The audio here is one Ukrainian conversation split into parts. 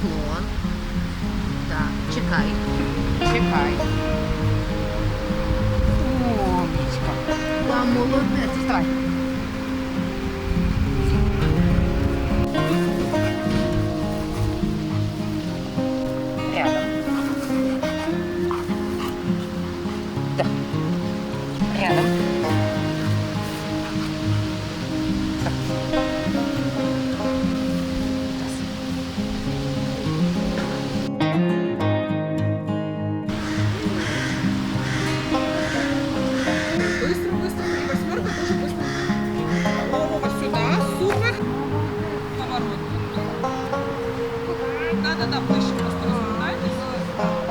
Поклон. Так, чекай. Чекай. Умничка. Вам молодець. Вставай.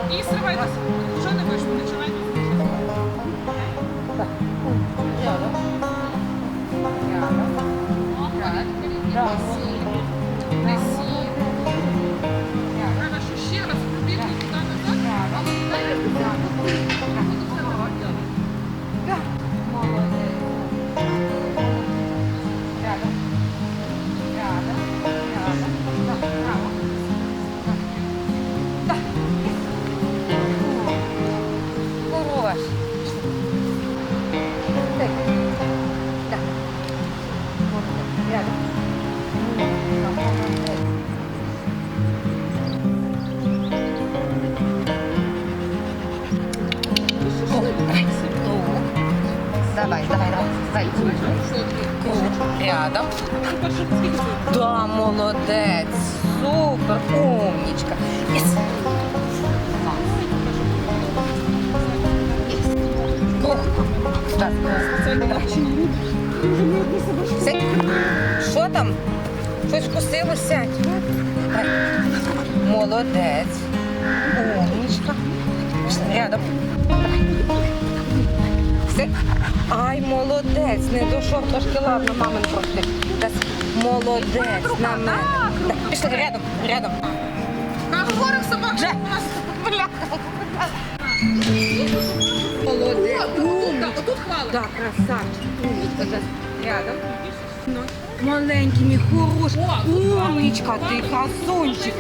Розвертайтесь. І сривайтесь. Вже не вийшло, починайте. Рядом. Рядом. Давай, давай, давай. Рядом. Да, молодець. Супер. Сядь. Що там? Щось вкусило, сядь. Давай. Молодець. Умничка. Пішли Рядом. Давай. Ай, молодець. Не дійшов трошки, ладно, мамин трошки. Молодець. На мене. Так, Пішли рядом, рядом. На хворих собак Вже. у нас бляха. Молодець. Отут, так, отут хвали. Да, красавчик. Умничка. Рядом. Маленький, мій хороший. Умничка, ти красунчик.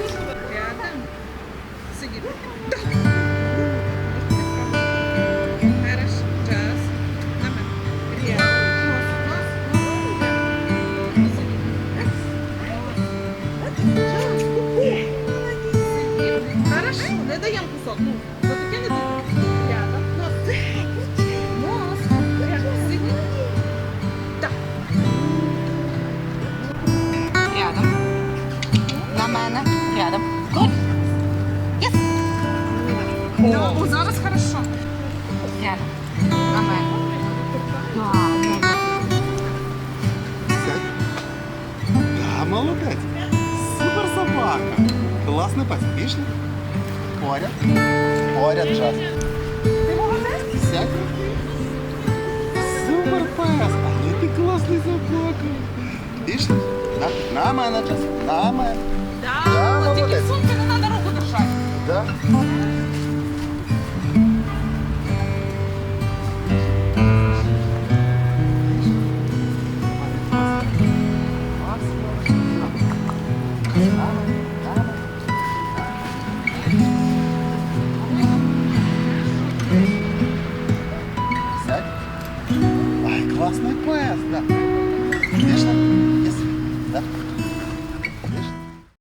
Хорошо, кусок. Ну, бо таке не. Рядом. Нос. Нос. Рядом. На мене. Рядом. Єс. О, о, зараз хорошо. рядом. На мене. Молодець. Супер собака. Класний пес. Пішли. Поряд. Поряд час. Ти молодець? Сядь. Супер пес. Але ти класний собака. Пішли. На, на мене час. На мене. Да, Да, от тільки сумки не треба руку держати. Да.